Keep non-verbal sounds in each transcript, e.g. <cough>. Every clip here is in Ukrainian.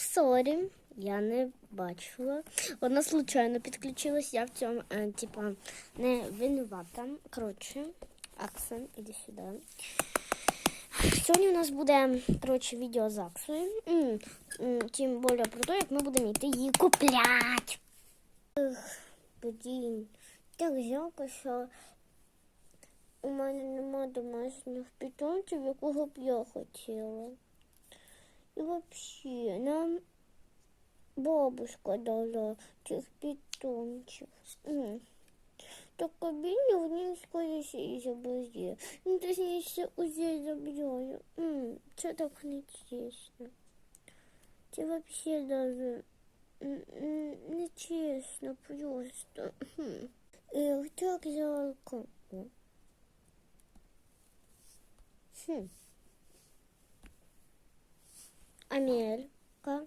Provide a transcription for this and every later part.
сорі, я не бачила. Вона случайно підключилась, я в цьому, е, типа, не винувата. Коротше, Акса, іди сюди. Сьогодні у нас буде, коротше, відео з Аксою. Тим більше про те, як ми будемо йти її купляти. Блін, так жалко, що у мене нема домашніх питомців, якого б я хотіла. І взагалі, нам бабушка дала цих питомців. М. Так кабіні в ній скоріше і забере. Ну, точніше, уже забирає. М, Це так не чесно. Це взагалі даже м, м, не чесно просто. Хм. Ех, так жалко. О. Хм. Амелька.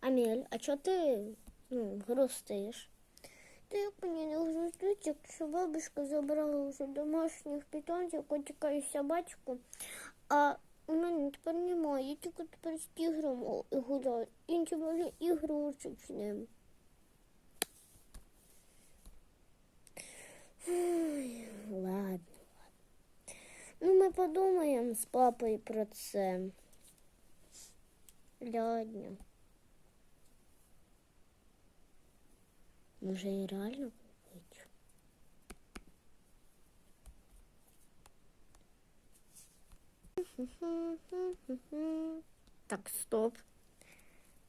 Амель, а чого ти ну, грустиш? Та як мені не грустить, бабушка забрала вже домашніх питомців, котика і собачку, а у мене тепер немає, я тільки тепер з тігром гуляю, і тим більше ігрушек з. Ой, ладно. Ну, ми подумаємо з папою про це. Ладно. Може і реально купити? Так, стоп.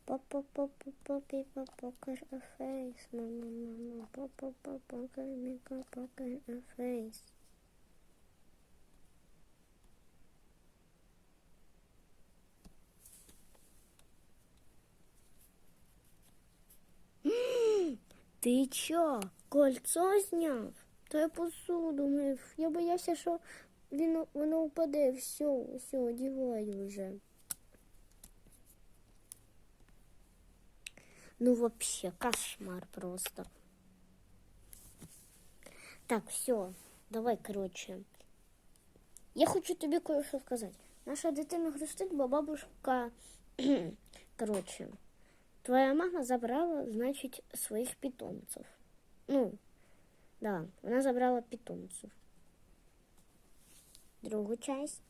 Папа, папа, Ти чо? Кольцо зняв? То я посуду мив. Я боявся, що він, воно впаде. Все, все, одіваю вже. Ну, вообще, кошмар просто. Так, все, давай, короче. Я хочу тобі кое-що сказати. Наша дитина грустить, бо бабушка, <clears throat> короче, твоя мама забрала, значит, своих питомцев. Ну, да, она забрала питомцев. Другую часть.